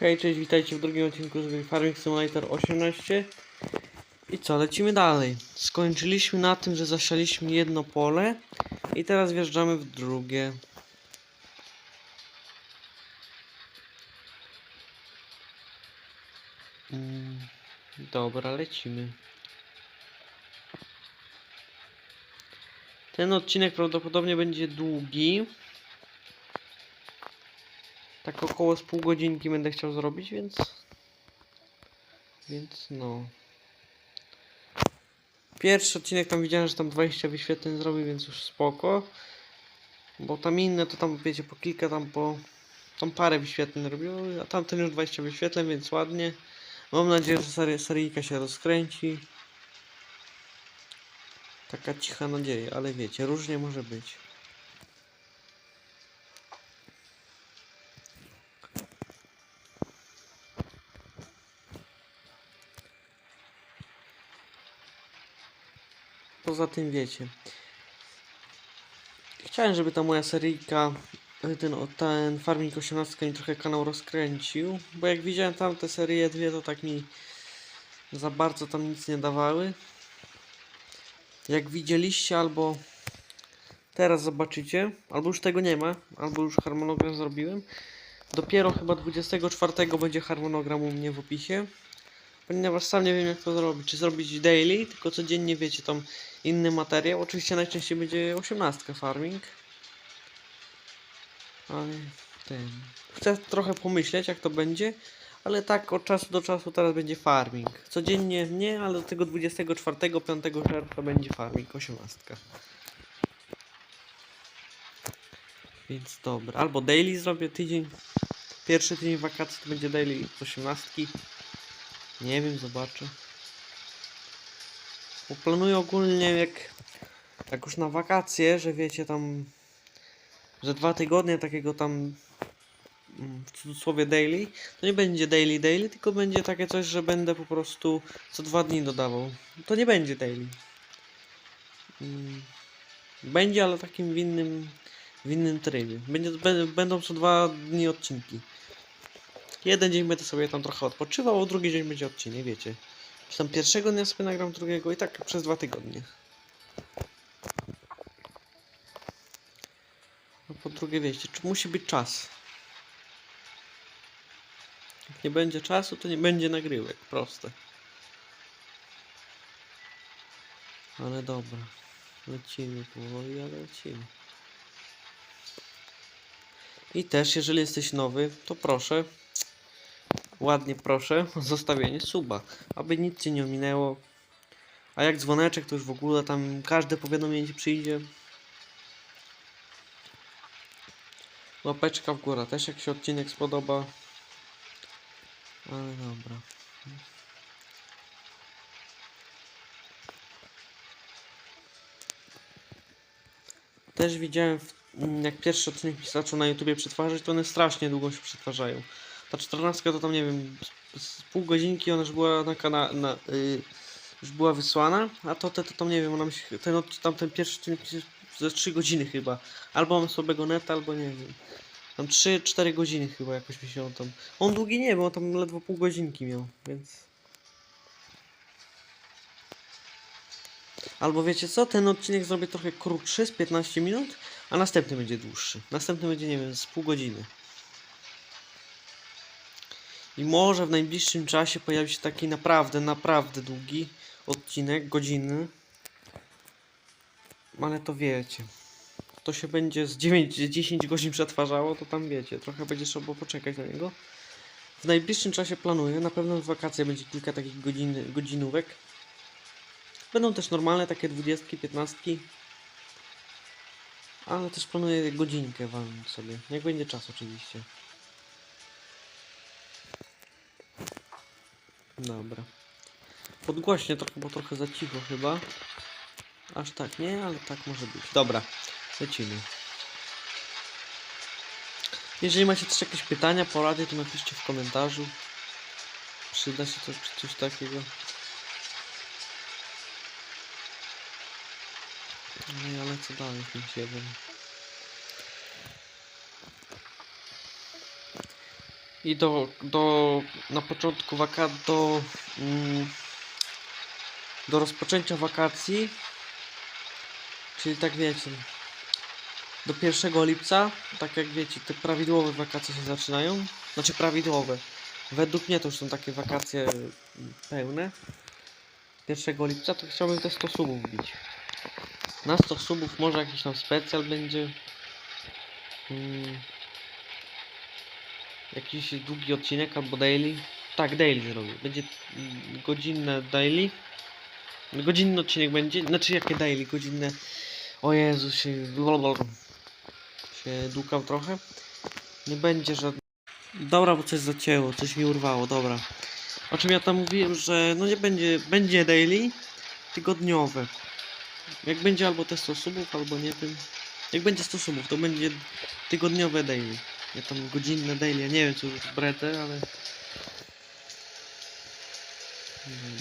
Hej, cześć, witajcie w drugim odcinku z gry Farming Simulator 18 I co, lecimy dalej. Skończyliśmy na tym, że zasialiśmy jedno pole I teraz wjeżdżamy w drugie. Mm, Dobra, lecimy. Ten odcinek prawdopodobnie będzie długi tak około z pół godzinki będę chciał zrobić, więc... Więc no... Pierwszy odcinek tam widziałem, że tam 20 wyświetleń zrobił, więc już spoko. Bo tam inne to tam wiecie po kilka tam po... Tam parę wyświetleń robiło, a tamten już 20 wyświetleń, więc ładnie. Mam nadzieję, że sery, seryjka się rozkręci. Taka cicha nadzieja, ale wiecie, różnie może być. Poza tym wiecie. Chciałem, żeby ta moja seryjka, y, ten, ten Farming 18 mi trochę kanał rozkręcił, bo jak widziałem tamte serie dwie, to tak mi za bardzo tam nic nie dawały. Jak widzieliście, albo teraz zobaczycie, albo już tego nie ma, albo już harmonogram zrobiłem. Dopiero chyba 24 będzie harmonogram u mnie w opisie. Ponieważ sam nie wiem jak to zrobić. Czy zrobić daily, tylko codziennie wiecie tam inny materiał. Oczywiście najczęściej będzie 18 farming. Ale ten. Chcę trochę pomyśleć jak to będzie. Ale tak od czasu do czasu teraz będzie farming. Codziennie nie, ale do tego 24, 5 czerwca będzie farming 18. Więc dobra. Albo daily zrobię tydzień. Pierwszy tydzień wakacji to będzie daily z 18. Nie wiem, zobaczę. Bo planuję ogólnie jak, jak już na wakacje, że wiecie tam, że dwa tygodnie takiego tam mm, w cudzysłowie daily, to nie będzie daily daily, tylko będzie takie coś, że będę po prostu co dwa dni dodawał. To nie będzie daily. Mm, Będzie, ale takim w innym, w innym trybie. Będzie, bę- będą co dwa dni odcinki. Jeden dzień będę sobie tam trochę odpoczywał, a drugi dzień będzie odcinek, wiecie. Czy tam pierwszego dnia sobie nagram drugiego i tak przez dwa tygodnie. No po drugie wiecie, czy musi być czas. Jak nie będzie czasu, to nie będzie nagrywek, proste. Ale dobra. Lecimy powoli, ale lecimy. I też, jeżeli jesteś nowy, to proszę, ładnie proszę o zostawienie suba, aby nic cię nie ominęło. A jak dzwoneczek, to już w ogóle tam każde powiadomienie ci przyjdzie. Łapeczka w górę też jak się odcinek spodoba. Ale dobra. Też widziałem, jak pierwszy odcinek mi zaczął na YouTubie przetwarzać, to one strasznie długo się przetwarzają. Ta 14 to tam nie wiem, z, z pół godzinki ona już była na kanale, na, y, już była wysłana, a to, te, to tam nie wiem, ona się, ten, tam ten pierwszy odcinek ze 3 godziny chyba. Albo mam słabego neta, albo nie wiem. Tam 3-4 godziny chyba jakoś mi się on tam. On długi nie, bo on tam ledwo pół godzinki miał, więc. Albo wiecie co, ten odcinek zrobię trochę krótszy, z 15 minut, a następny będzie dłuższy. Następny będzie, nie wiem, z pół godziny. I może w najbliższym czasie pojawi się taki naprawdę, naprawdę długi odcinek, godziny. Ale to wiecie. To się będzie z 9-10 godzin przetwarzało, to tam wiecie, trochę będzie trzeba poczekać na niego. W najbliższym czasie planuję, na pewno w wakacje będzie kilka takich godzin, godzinówek. Będą też normalne takie 20, 15. Ale też planuję godzinkę walnąć sobie. Jak będzie czas oczywiście. Dobra. Podgłośnie trochę, bo trochę za cicho chyba. Aż tak nie, ale tak może być. Dobra, lecimy. Jeżeli macie też jakieś pytania, porady, to napiszcie w komentarzu. Przyda się coś, coś takiego. No i ale co dalej w tym siedem? I do, do na początku waka do, mm, do rozpoczęcia wakacji, czyli tak wiecie, do 1 lipca, tak jak wiecie, te prawidłowe wakacje się zaczynają, znaczy prawidłowe. Według mnie to już są takie wakacje mm, pełne. 1 lipca to chciałbym te 100 subów bić. Na 100 subów może jakiś tam specjal będzie. Mm. Jakiś długi odcinek albo daily. Tak, daily zrobię. Będzie godzinne daily. Godzinny odcinek będzie. Znaczy jakie daily? Godzinne. O Jezu się. Się dłukał trochę. Nie będzie żadnego. Dobra, bo coś zacięło, coś mi urwało, dobra. O czym ja tam mówiłem, że no nie będzie, będzie daily, tygodniowe. Jak będzie albo te 100 subów, albo nie wiem. Jak będzie 100 subów, to będzie tygodniowe daily. Ja tam godzinne daily, ja nie wiem co już bretę, ale...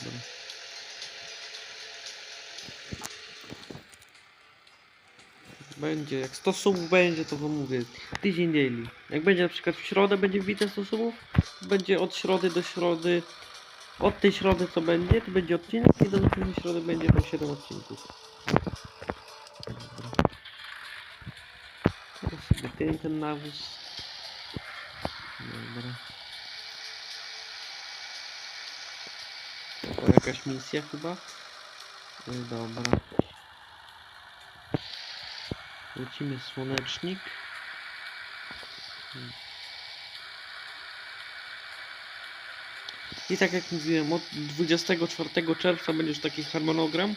Dobra. Będzie, jak 100 subów będzie, to wam mówię, tydzień daily. Jak będzie na przykład w środę będzie wbite 100 subów, będzie od środy do środy, od tej środy co będzie, to będzie odcinek i do następnej środy będzie tam 7 odcinków. Dobra. Teraz sobie ten, ten nawóz. Dobra. To jakaś misja chyba? I dobra. Lecimy słonecznik. I tak jak mówiłem, od 24 czerwca będzie już taki harmonogram.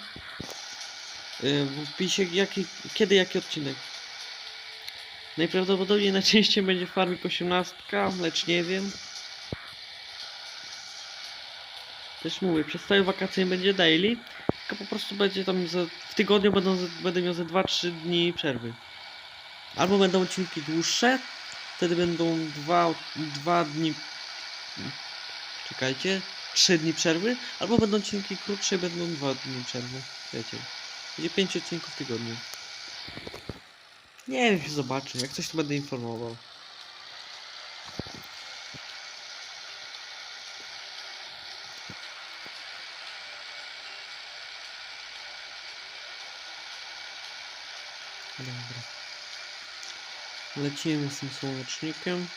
Yy, W wpisie jaki, kiedy jaki odcinek. Najprawdopodobniej najczęściej będzie Farmik 18, lecz nie wiem. Też mówię, przez całe wakacje będzie daily, tylko po prostu będzie tam za, w tygodniu będą, będę miał ze 2-3 dni przerwy. Albo będą odcinki dłuższe, wtedy będą 2 dwa dni. Czekajcie, 3 dni przerwy, albo będą odcinki krótsze będą 2 dni przerwy. Wiecie. Będzie 5 odcinków w tygodniu. Nie wiem, się zobaczy. Jak coś to będę informował. Dobra. Lecimy z tym słonecznikiem.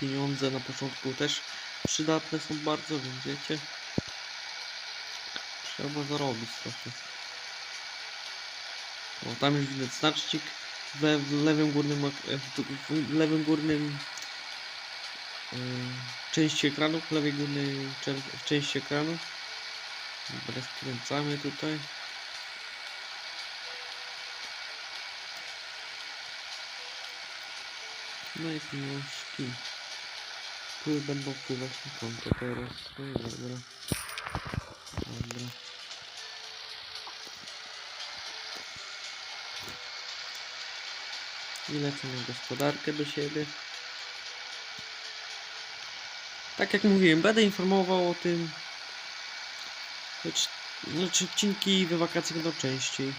Pieniądze na początku też przydatne są bardzo, więc wiecie. Trzeba zarobić trochę. O, tam już widać znacznik w, le w lewym górnym e, w, lewym górnym yy, części ekranu, w lewej górnej w części ekranu. Dobra, skręcamy tutaj. No i pieniążki. Które będą wpływać na konto teraz. No i. Dobra. I lecę na gospodarkę do siebie. Tak jak mówiłem, będę informował o tym. Lecz odcinki we wakacje będą częściej.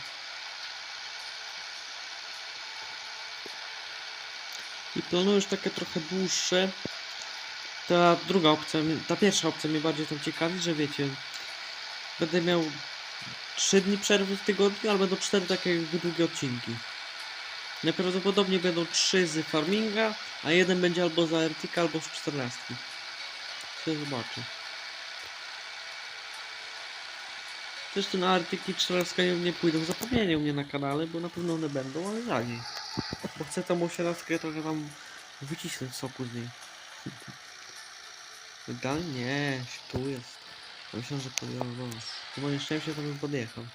I planuję już takie trochę dłuższe. Ta druga opcja, ta pierwsza opcja mnie bardziej tam ciekawi, że wiecie, będę miał 3 dni przerwy w tygodniu, albo do 4 takie długie odcinki. Najprawdopodobniej będą 3 z farminga, a jeden będzie albo za Artika, albo z 14. Się zobaczy. Zresztą na Artyki 14 nie, nie pójdą zapomnienie u mnie na kanale, bo na pewno one będą, ale rzadziej. Bo chcę tą 18 trochę tam wycisnąć soku z niej. Dalej nie, tu jest. Myślałem, że podjechał. To moim szczęściem to bym podjechał.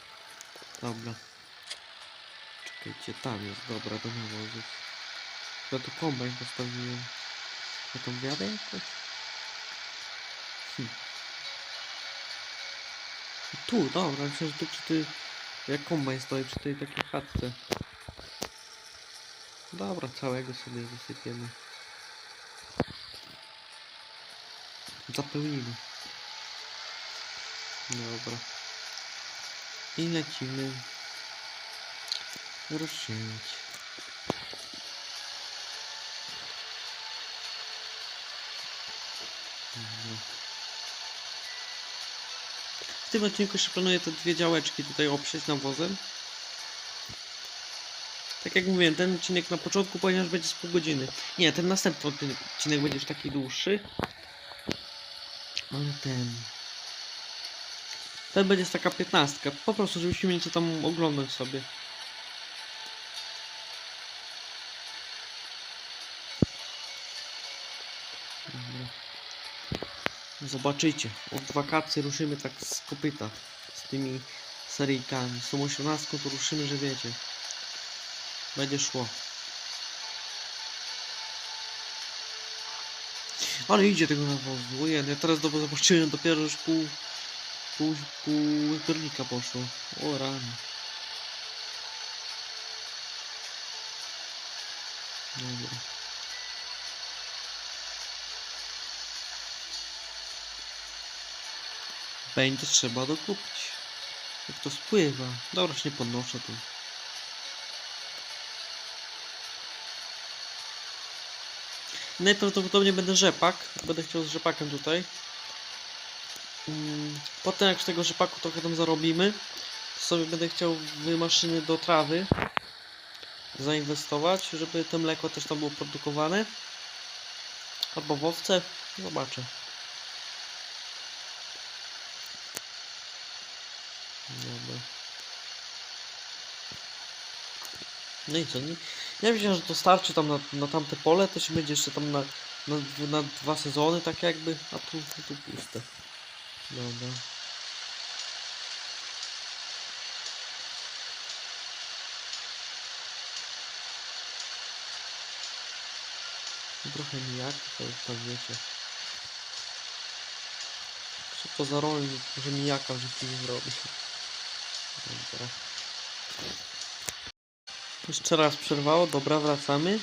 Dobra. Czekajcie, tam jest, dobra, do nawozów. Ja tu kombajn postawiłem. Ja tą wiadę jakoś? Hm. Tu, dobra, myślę, że tu przy tej... Jak kombajn stoi przy tej takiej chatce. Dobra, całego sobie wysypiemy. Zapełnimy. Dobra. I lecimy rozszyć. W tym odcinku jeszcze planuję te dwie działeczki tutaj obsieć nawozem. Tak jak mówiłem, ten odcinek na początku ponieważ będzie z pół godziny. Nie, ten następny odcinek będzie już taki dłuższy. Ale ten... Ten będzie taka piętnastka, po prostu żebyście mieli co tam oglądać sobie. Zobaczycie, od wakacji ruszymy tak z kopyta. Z tymi seryjkami. Z tą osiemnastką to ruszymy, że wiecie. Będzie szło. Ale idzie tego nawozu. Ojej, ja teraz dopiero zobaczyłem, dopiero już pół, pół, pół zbiornika poszło. O rany. Dobra. Będzie trzeba dokupić. Jak to spływa. Dobra, już nie podnoszę tu. Najprawdopodobniej będę rzepak. Będę chciał z rzepakiem tutaj. Mm, Potem jak z tego rzepaku trochę tam zarobimy, to sobie będę chciał w maszyny do trawy zainwestować, żeby to mleko też tam było produkowane. Albo w owce. Zobaczę. Dobra. No i co? Nie, ja myślę, że to starczy tam na, na tamte pole, też będzie jeszcze tam na, na, na dwa sezony, tak jakby, a tu, tu puste. Dobra. Trochę nijak, to już tam wiecie. Co to za rolnik, że mijaka w życiu nie zrobi. Dobra. Jeszcze raz przerwało, dobra, wracamy.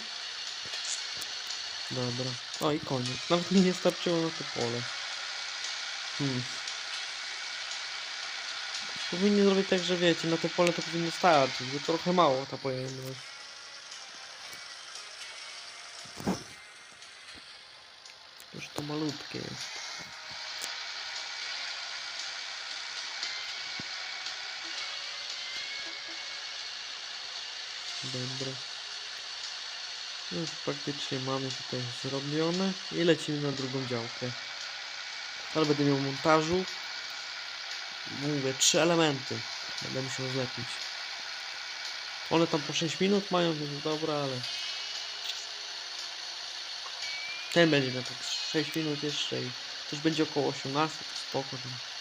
Dobra. O i koniec. Nawet mi nie starczyło na to pole. Hmm. Powinni zrobić tak, że wiecie, na to pole to powinno starczyć, bo trochę mało ta pojemność. Już to malutkie jest. Dobra. No już praktycznie mamy tutaj zrobione i lecimy na drugą działkę. Ale będę miał montażu. Mówię, trzy elementy. Będę musiał zlepić. One tam po 6 minut mają, więc dobra, ale... Ten będzie miał tak 6 minut jeszcze i też będzie około 18, to spoko. Tam.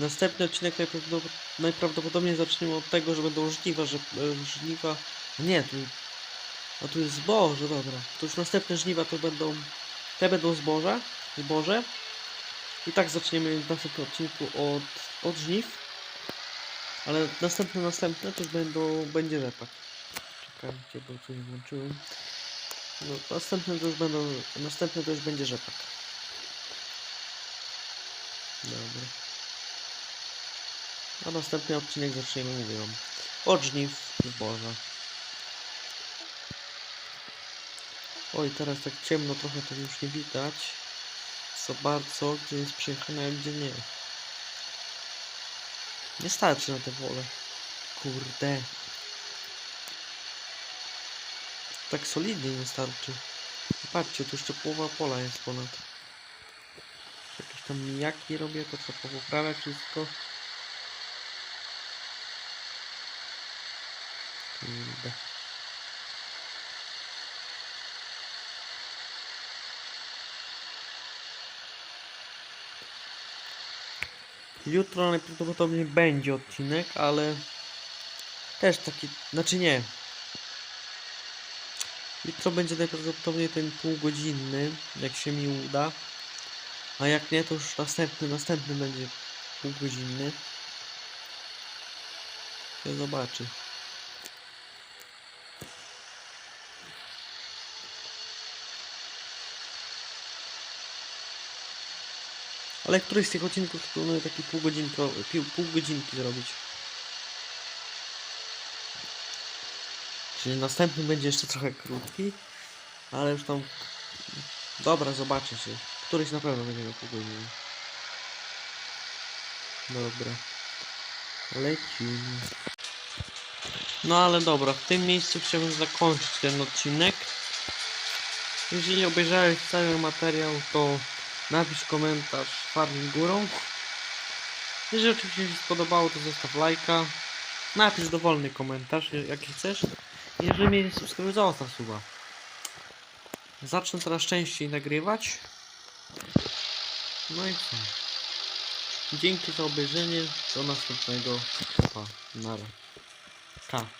Następny odcinek najprawdopod- najprawdopodobniej zaczniemy od tego, że będą żniwa, że e, żniwa... Nie, tu... A tu jest zboże, dobra. To już następne żniwa to będą... Te będą zboża, zboże. I tak zaczniemy w następnym odcinku od, od żniw. Ale następne, następne to będą, będzie rzepak. Czekajcie, bo coś włączyłem. No, następne to już będą, następne to już będzie rzepak. Dobra. A następny odcinek zaczniemy, mówię wam, od żniw zboża. Oj, teraz tak ciemno trochę to już nie widać. Za bardzo, gdzie jest przejechane, a gdzie nie. Nie starczy na te pole. Kurde. Tak solidnie nie starczy. Patrzcie, tu jeszcze połowa pola jest ponad. Jakieś tam mijaki robię, to co poprawia wszystko. Kurde. Jutro najprawdopodobniej będzie odcinek, ale też taki, znaczy nie. Jutro będzie najprawdopodobniej ten półgodzinny, jak się mi uda. A jak nie, to już następny, następny będzie półgodzinny. Się zobaczy. Ale któryś z tych odcinków planuję taki pół godzinki, pół, pół godzinki zrobić. Czyli następny będzie jeszcze trochę krótki, ale już tam... Dobra, zobaczy się. Któryś na pewno będzie miał pół godziny. Dobra. Lecimy. No ale dobra, w tym miejscu chciałbym zakończyć ten odcinek. Jeżeli obejrzałeś cały materiał, to napisz komentarz farming górą. Jeżeli oczywiście Ci się spodobało, to zostaw lajka. Napisz dowolny komentarz, jaki chcesz. Jeżeli mnie nie subskrybujesz, zostaw suba. Zacznę coraz częściej nagrywać. No i co? Dzięki za obejrzenie. Do następnego. Pa. Nara. K.